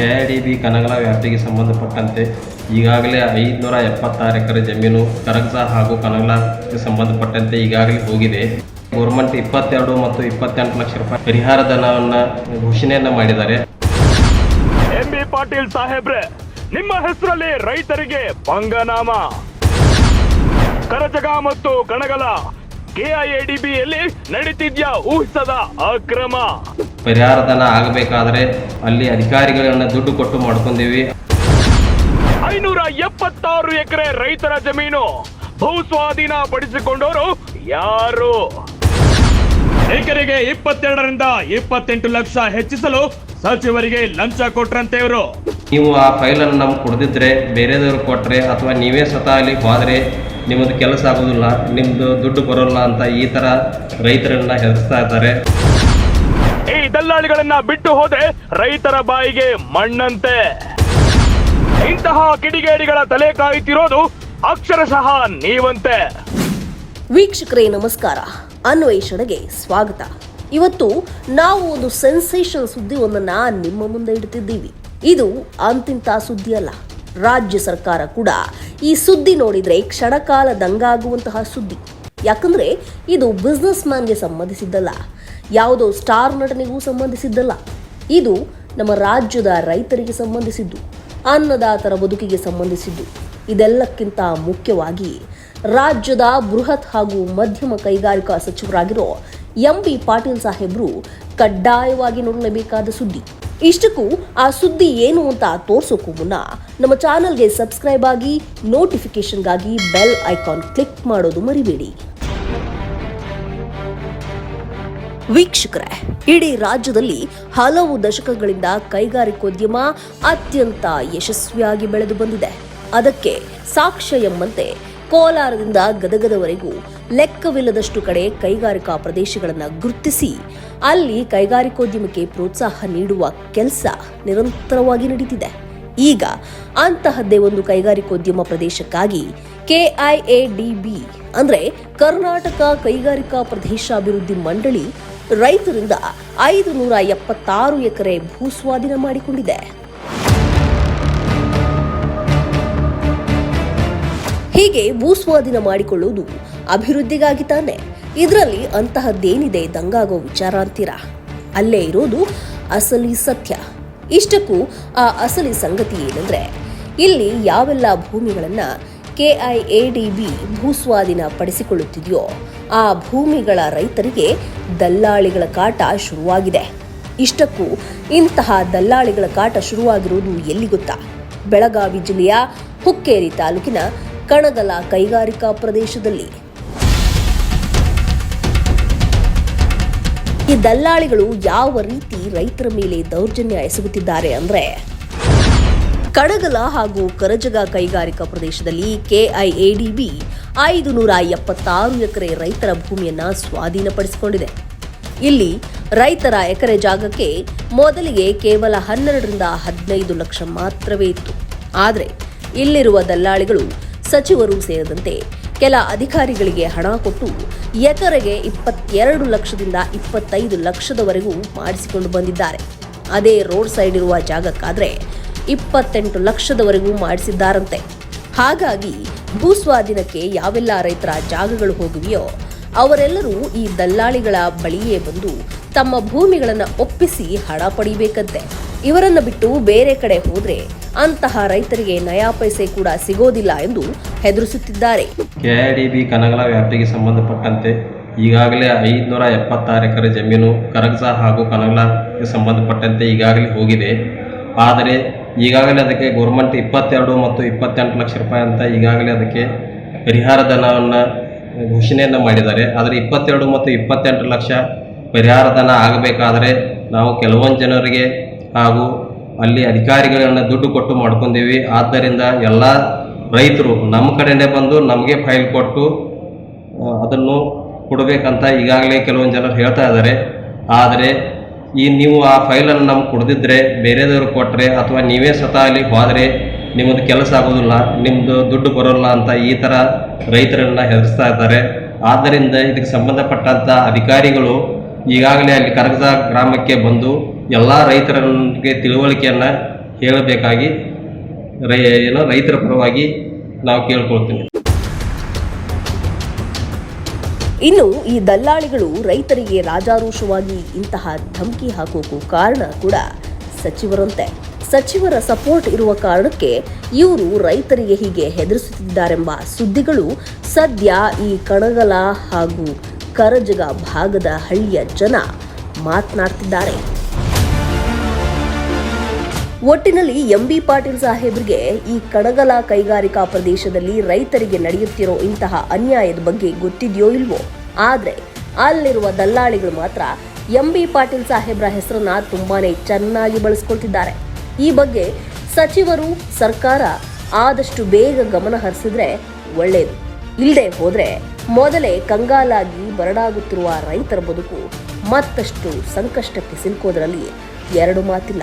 K D B Kanagala ವ್ಯಾಪ್ತಿಗೆ ಸಂಬಂಧಪಟ್ಟಂತೆ ಈಗಾಗಲೇ ಐದುನೂರ ಎಪ್ಪತ್ತಾರು ಎಕರೆ ಜಮೀನು ಕರಗ್ಸ ಹಾಗೂ ಕನಗಲಕ್ಕೆ ಸಂಬಂಧಪಟ್ಟಂತೆ ಈಗಾಗಲೇ ಹೋಗಿದೆ. ಗೌರ್ಮೆಂಟ್ ಇಪ್ಪತ್ತೆರಡು ಮತ್ತು ಇಪ್ಪತ್ತೆಂಟು ಲಕ್ಷ ರೂಪಾಯಿ ಪರಿಹಾರ ಧನವನ್ನು ಘೋಷಣೆಯನ್ನು ಮಾಡಿದ್ದಾರೆ. ಎಂ ಬಿ ಪಾಟೀಲ್ ಸಾಹೇಬ್ರೆ, ನಿಮ್ಮ ಹೆಸರಲ್ಲಿ ರೈತರಿಗೆ ಭಂಗನಾಮ ಕರಜಗ ಮತ್ತು ಕಣಗಲ ಕೆಐಎಡಿಬಿಯಲ್ಲಿ ನಡೀತಿದ್ಯಾ ಊಹಿಸದ ಅಕ್ರಮ? ಪರಿಹಾರ ಧನ ಆಗಬೇಕಾದ್ರೆ ಅಲ್ಲಿ ಅಧಿಕಾರಿಗಳನ್ನ ದುಡ್ಡು ಕೊಟ್ಟು ಮಾಡ್ಕೊಂಡೀವಿ. ಐನೂರ ಎಪ್ಪತ್ತಾರು ಎಕರೆ ರೈತರ ಜಮೀನು ಭೂ ಸ್ವಾಧೀನ ಪಡಿಸಿಕೊಂಡವರು ಯಾರು? ರೈತರಿಗೆ ಇಪ್ಪತ್ತೆರಡರಿಂದ ಇಪ್ಪತ್ತೆಂಟು ಲಕ್ಷ ಹೆಚ್ಚಿಸಲು ಸಚಿವರಿಗೆ ಲಂಚ ಕೊಟ್ರಂತೆ ಇವರು. ನೀವು ಆ ಫೈಲನ್ನು ನಮ್ಗೆ ಕೊಡದಿದ್ರೆ ಬೇರೆದವ್ರು ಕೊಟ್ಟರೆ ಅಥವಾ ನೀವೇ ಸ್ವತಃ ಅಲ್ಲಿ ಹೋದರೆ ನಿಮ್ಮದು ಕೆಲಸ ಆಗೋದಿಲ್ಲ ನಿಮ್ಮದು ದುಡ್ಡು ಬರೋಲ್ಲ ಅಂತ ಈ ಥರ ರೈತರನ್ನ ಹೆದರ್ಸ್ತಾ ಇದ್ದಾರೆ. ಈ ದಲ್ಲಾಳಿಗಳನ್ನ ಬಿಟ್ಟು ಹೋದ್ರೆ ರೈತರ ಬಾಯಿಗೆ ಮಣ್ಣಂತೆ. ಇಂತಹ ಕಿಡಿಗೇಡಿಗಳ ತಲೆ ಕಾಯುತ್ತಿರೋದು ಅಕ್ಷರಶಃ ನೀವಂತೆ. ವೀಕ್ಷಕರೇ, ನಮಸ್ಕಾರ. ಅನ್ವೇಷಣೆಗೆ ಸ್ವಾಗತ. ಇವತ್ತು ನಾವು ಒಂದು ಸೆನ್ಸೇಷನ್ ಸುದ್ದಿ ಒಂದನ್ನ ನಿಮ್ಮ ಮುಂದೆ ಇಡ್ತಿದ್ದೀವಿ. ಇದು ಅಂತಿಂತ ಸುದ್ದಿ ಅಲ್ಲ. ರಾಜ್ಯ ಸರ್ಕಾರ ಕೂಡ ಈ ಸುದ್ದಿ ನೋಡಿದ್ರೆ ಕ್ಷಣಕಾಲ ದಂಗಾಗುವಂತಹ ಸುದ್ದಿ. ಯಾಕಂದ್ರೆ ಇದು ಬಿಸ್ನೆಸ್ ಮ್ಯಾನ್ಗೆ ಸಂಬಂಧಿಸಿದ್ದಲ್ಲ. ಯಾವುದೋ ಸ್ಟಾರ್ ನಟನೆಗೂ ಸಂಬಂಧಿಸಿದ್ದಲ್ಲ. ಇದು ನಮ್ಮ ರಾಜ್ಯದ ರೈತರಿಗೆ ಸಂಬಂಧಿಸಿದ್ದು, ಅನ್ನದಾತರ ಬದುಕಿಗೆ ಸಂಬಂಧಿಸಿದ್ದು. ಇದೆಲ್ಲಕ್ಕಿಂತ ಮುಖ್ಯವಾಗಿ ರಾಜ್ಯದ ಬೃಹತ್ ಹಾಗೂ ಮಧ್ಯಮ ಕೈಗಾರಿಕಾ ಸಚಿವರಾಗಿರೋ ಎಂ ಬಿ ಪಾಟೀಲ್ ಸಾಹೇಬ್ರು ಕಡ್ಡಾಯವಾಗಿ ನೋಡಲೇಬೇಕಾದ ಸುದ್ದಿ. ಇಷ್ಟಕ್ಕೂ ಆ ಸುದ್ದಿ ಏನು ಅಂತ ತೋರ್ಸೋಕು ಮುನ್ನ ನಮ್ಮ ಚಾನಲ್ಗೆ ಸಬ್ಸ್ಕ್ರೈಬ್ ಆಗಿ ನೋಟಿಫಿಕೇಷನ್ಗಾಗಿ ಬೆಲ್ ಐಕಾನ್ ಕ್ಲಿಕ್ ಮಾಡೋದು ಮರಿಬೇಡಿ. ವೀಕ್ಷಕರೇ, ಇಡೀ ರಾಜ್ಯದಲ್ಲಿ ಹಲವು ದಶಕಗಳಿಂದ ಕೈಗಾರಿಕೋದ್ಯಮ ಅತ್ಯಂತ ಯಶಸ್ವಿಯಾಗಿ ಬೆಳೆದು ಬಂದಿದೆ. ಅದಕ್ಕೆ ಸಾಕ್ಷ್ಯ ಎಂಬಂತೆ ಕೋಲಾರದಿಂದ ಗದಗದವರೆಗೂ ಲೆಕ್ಕವಿಲ್ಲದಷ್ಟು ಕಡೆ ಕೈಗಾರಿಕಾ ಪ್ರದೇಶಗಳನ್ನು ಗುರುತಿಸಿ, ಅಲ್ಲಿ ಕೈಗಾರಿಕೋದ್ಯಮಕ್ಕೆ ಪ್ರೋತ್ಸಾಹ ನೀಡುವ ಕೆಲಸ ನಿರಂತರವಾಗಿ ನಡೀತಿದೆ. ಈಗ ಅಂತಹದ್ದೇ ಒಂದು ಕೈಗಾರಿಕೋದ್ಯಮ ಪ್ರದೇಶಕ್ಕಾಗಿ ಕೆಐಎಡಿಬಿ ಅಂದ್ರೆ ಕರ್ನಾಟಕ ಕೈಗಾರಿಕಾ ಪ್ರದೇಶಾಭಿವೃದ್ಧಿ ಮಂಡಳಿ ರೈತರಿಂದ ಐದು ನೂರ ಎಪ್ಪತ್ತಾರು ಎಕರೆ ಭೂಸ್ವಾಧೀನ ಮಾಡಿಕೊಂಡಿದೆ. ಹೀಗೆ ಭೂಸ್ವಾಧೀನ ಮಾಡಿಕೊಳ್ಳುವುದು ಅಭಿವೃದ್ಧಿಗಾಗಿ ತಾನೆ. ಇದರಲ್ಲಿ ಅಂತಹದ್ದೇನಿದೆ ದಂಗಾಗೋ ವಿಚಾರ ಅಂತೀರಾ? ಅಲ್ಲೇ ಇರೋದು ಅಸಲಿ ಸತ್ಯ. ಇಷ್ಟಕ್ಕೂ ಆ ಅಸಲಿ ಸಂಗತಿ ಏನಂದ್ರೆ, ಇಲ್ಲಿ ಯಾವೆಲ್ಲ ಭೂಮಿಗಳನ್ನ ಕೆಐಎಡಿಬಿ ಭೂಸ್ವಾಧೀನ ಪಡಿಸಿಕೊಳ್ಳುತ್ತಿದೆಯೋ, ಆ ಭೂಮಿಗಳ ರೈತರಿಗೆ ದಲ್ಲಾಳಿಗಳ ಕಾಟ ಶುರುವಾಗಿದೆ. ಇಷ್ಟಕ್ಕೂ ಇಂತಹ ದಲ್ಲಾಳಿಗಳ ಕಾಟ ಶುರುವಾಗಿರುವುದು ಎಲ್ಲಿ ಗೊತ್ತಾ? ಬೆಳಗಾವಿ ಜಿಲ್ಲೆಯ ಹುಕ್ಕೇರಿ ತಾಲೂಕಿನ ಕಣಗಲ ಕೈಗಾರಿಕಾ ಪ್ರದೇಶದಲ್ಲಿ. ಈ ದಲ್ಲಾಳಿಗಳು ಯಾವ ರೀತಿ ರೈತರ ಮೇಲೆ ದೌರ್ಜನ್ಯ ಎಸಗುತ್ತಿದ್ದಾರೆ ಅಂದ್ರೆ ಕಡಗಲ ಹಾಗೂ ಕರಜಗ ಕೈಗಾರಿಕಾ ಪ್ರದೇಶದಲ್ಲಿ ಕೆಐಎಡಿಬಿ ಐದು ನೂರ ಎಪ್ಪತ್ತಾರು ಎಕರೆ ರೈತರ ಭೂಮಿಯನ್ನ ಸ್ವಾಧೀನಪಡಿಸಿಕೊಂಡಿದೆ. ಇಲ್ಲಿ ರೈತರ ಎಕರೆ ಜಾಗಕ್ಕೆ ಮೊದಲಿಗೆ ಕೇವಲ ಹನ್ನೆರಡರಿಂದ ಹದಿನೈದು ಲಕ್ಷ ಮಾತ್ರವೇ ಇತ್ತು. ಆದರೆ ಇಲ್ಲಿರುವ ದಲ್ಲಾಳಿಗಳು ಸಚಿವರು ಸೇರಿದಂತೆ ಕೆಲ ಅಧಿಕಾರಿಗಳಿಗೆ ಹಣ ಕೊಟ್ಟು ಎಕರೆಗೆ ಇಪ್ಪತ್ತೆರಡು ಲಕ್ಷದಿಂದ ಇಪ್ಪತ್ತೈದು ಲಕ್ಷದವರೆಗೂ ಮಾಡಿಸಿಕೊಂಡು ಬಂದಿದ್ದಾರೆ. ಅದೇ ರೋಡ್ ಸೈಡ್ ಇರುವ ಜಾಗಕ್ಕಾದ್ರೆ ಇಪ್ಪತ್ತೆಂಟು ಲಕ್ಷದವರೆಗೂ ಮಾಡಿಸಿದ್ದಾರಂತೆ. ಹಾಗಾಗಿ ಭೂಸ್ವಾಧೀನಕ್ಕೆ ಯಾವೆಲ್ಲ ರೈತರ ಜಾಗಗಳು ಹೋಗಿವೆಯೋ ಅವರೆಲ್ಲರೂ ಈ ದಲ್ಲಾಳಿಗಳ ಬಳಿಯೇ ಬಂದು ತಮ್ಮ ಭೂಮಿಗಳನ್ನು ಒಪ್ಪಿಸಿ ಹಣ ಪಡಿಬೇಕಂತೆ. ಇವರನ್ನ ಬಿಟ್ಟು ಬೇರೆ ಕಡೆ ಹೋದ್ರೆ ಅಂತಹ ರೈತರಿಗೆ ನಯಾ ಪೈಸೆ ಕೂಡ ಸಿಗೋದಿಲ್ಲ ಎಂದು ಹೆದರಿಸುತ್ತಿದ್ದಾರೆ. K I D B Kanagala ವ್ಯಾಪ್ತಿಗೆ ಸಂಬಂಧಪಟ್ಟಂತೆ ಈಗಾಗಲೇ ಐದುನೂರ ಎಪ್ಪತ್ತಾರು ಎಕರೆ ಜಮೀನು ಕರಗ್ಸ ಹಾಗೂ ಕನಗಲಕ್ಕೆ ಸಂಬಂಧಪಟ್ಟಂತೆ ಈಗಾಗಲೇ ಹೋಗಿದೆ. ಆದರೆ ಈಗಾಗಲೇ ಅದಕ್ಕೆ ಗೌರ್ಮೆಂಟ್ ಇಪ್ಪತ್ತೆರಡು ಮತ್ತು ಇಪ್ಪತ್ತೆಂಟು ಲಕ್ಷ ರೂಪಾಯಿ ಅಂತ ಈಗಾಗಲೇ ಅದಕ್ಕೆ ಪರಿಹಾರ ಧನವನ್ನು ಘೋಷಣೆಯನ್ನು ಮಾಡಿದ್ದಾರೆ. ಆದರೆ ಇಪ್ಪತ್ತೆರಡು ಮತ್ತು ಇಪ್ಪತ್ತೆಂಟು ಲಕ್ಷ ಪರಿಹಾರ ಧನ ಆಗಬೇಕಾದರೆ ನಾವು ಕೆಲವೊಂದು ಜನರಿಗೆ ಹಾಗೂ ಅಲ್ಲಿ ಅಧಿಕಾರಿಗಳನ್ನು ದುಡ್ಡು ಕೊಟ್ಟು ಮಾಡ್ಕೊಂಡೀವಿ. ಆದ್ದರಿಂದ ಎಲ್ಲ ರೈತರು ನಮ್ಮ ಕಡೆಯೇ ಬಂದು ನಮಗೆ ಫೈಲ್ ಕೊಟ್ಟು ಅದನ್ನು ಕೊಡಬೇಕಂತ ಈಗಾಗಲೇ ಕೆಲವೊಂದು ಜನರು ಹೇಳ್ತಾ ಇದ್ದಾರೆ. ಆದರೆ ಈ ನೀವು ಆ ಫೈಲನ್ನು ನಮ್ಗೆ ಕೊಡದಿದ್ದರೆ ಬೇರೆದವ್ರು ಕೊಟ್ಟರೆ ಅಥವಾ ನೀವೇ ಸ್ವತಃ ಅಲ್ಲಿ ಹೋದರೆ ನಿಮ್ಮದು ಕೆಲಸ ಆಗೋದಿಲ್ಲ ನಿಮ್ಮದು ದುಡ್ಡು ಬರೋಲ್ಲ ಅಂತ ಈ ಥರ ರೈತರನ್ನು ಹೆದರ್ಸ್ತಾ ಇದ್ದಾರೆ. ಆದ್ದರಿಂದ ಇದಕ್ಕೆ ಸಂಬಂಧಪಟ್ಟಂಥ ಅಧಿಕಾರಿಗಳು ಈಗಾಗಲೇ ಅಲ್ಲಿ ಕರಗದ ಗ್ರಾಮಕ್ಕೆ ಬಂದು ಎಲ್ಲ ರೈತರಿಗೆ ತಿಳುವಳಿಕೆಯನ್ನು ಹೇಳಬೇಕಾಗಿ ರೈ ಏನೋ ರೈತರ ಪರವಾಗಿ ನಾವು ಕೇಳ್ಕೊಳ್ತೀನಿ. ಇನ್ನು ಈ ದಲ್ಲಾಳಿಗಳು ರೈತರಿಗೆ ರಾಜಾರೋಷವಾಗಿ ಇಂತಹ ಧಮಕಿ ಹಾಕೋಕು ಕಾರಣ ಕೂಡ ಸಚಿವರಂತೆ. ಸಚಿವರ ಸಪೋರ್ಟ್ ಇರುವ ಕಾರಣಕ್ಕೆ ಇವರು ರೈತರಿಗೆ ಹೀಗೆ ಹೆದರಿಸುತ್ತಿದ್ದಾರೆಂಬ ಸುದ್ದಿಗಳು ಸದ್ಯ ಈ ಕಣಗಲ ಹಾಗೂ ಕರಜಗ ಭಾಗದ ಹಳ್ಳಿಯ ಜನ ಮಾತನಾಡ್ತಿದ್ದಾರೆ. ಒಟ್ಟಿನಲ್ಲಿ ಎಂಬಿ ಪಾಟೀಲ್ ಸಾಹೇಬ್ರಿಗೆ ಈ ಕಡಗಲ ಕೈಗಾರಿಕಾ ಪ್ರದೇಶದಲ್ಲಿ ರೈತರಿಗೆ ನಡೆಯುತ್ತಿರೋ ಇಂತಹ ಅನ್ಯಾಯದ ಬಗ್ಗೆ ಗೊತ್ತಿದೆಯೋ ಇಲ್ವೋ? ಆದ್ರೆ ಅಲ್ಲಿರುವ ದಲ್ಲಾಳಿಗಳು ಮಾತ್ರ ಎಂಬಿ ಪಾಟೀಲ್ ಸಾಹೇಬ್ರ ಹೆಸರನ್ನ ತುಂಬಾನೇ ಚೆನ್ನಾಗಿ ಬಳಸ್ಕೊಳ್ತಿದ್ದಾರೆ. ಈ ಬಗ್ಗೆ ಸಚಿವರು, ಸರ್ಕಾರ ಆದಷ್ಟು ಬೇಗ ಗಮನ ಹರಿಸಿದ್ರೆ ಒಳ್ಳೆಯದು ಇಲ್ಲದೆ ಹೋದ್ರೆ ಮೊದಲೇ ಕಂಗಾಲಾಗಿ ಬರಡಾಗುತ್ತಿರುವ ರೈತರ ಬದುಕು ಮತ್ತಷ್ಟು ಸಂಕಷ್ಟಕ್ಕೆ ಸಿಲುಕೋದ್ರಲ್ಲಿ ಎರಡು ಮಾತಿಲ್ಲ.